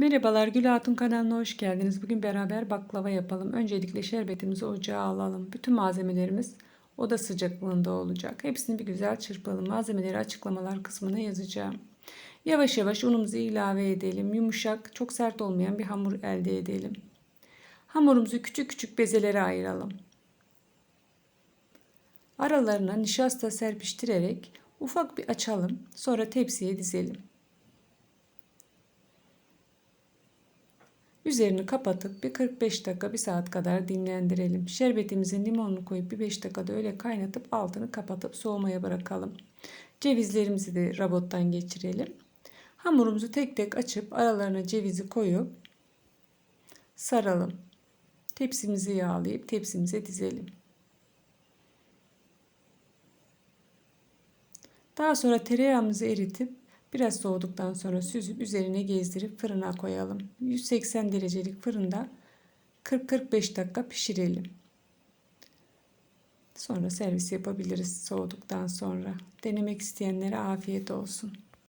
Merhabalar Gül Hatun kanalına hoş geldiniz. Bugün beraber baklava yapalım. Öncelikle şerbetimizi ocağa alalım. Bütün malzemelerimiz oda sıcaklığında olacak. Hepsini bir güzel çırpalım. Malzemeleri açıklamalar kısmına yazacağım. Yavaş yavaş unumuzu ilave edelim. Yumuşak, çok sert olmayan bir hamur elde edelim. Hamurumuzu küçük küçük bezelere ayıralım. Aralarına nişasta serpiştirerek ufak bir açalım. Sonra tepsiye dizelim. Üzerini kapatıp bir 45 dakika bir saat kadar dinlendirelim. Şerbetimizin limonunu koyup bir 5 dakikada öyle kaynatıp altını kapatıp soğumaya bırakalım. Cevizlerimizi de robottan geçirelim. Hamurumuzu tek tek açıp aralarına cevizi koyup saralım. Tepsimizi yağlayıp tepsimize dizelim. Daha sonra tereyağımızı eritip Biraz soğuduktan sonra süzüp üzerine gezdirip fırına koyalım. 180 derecelik fırında 40-45 dakika pişirelim. Sonra servis yapabiliriz soğuduktan sonra. Denemek isteyenlere afiyet olsun.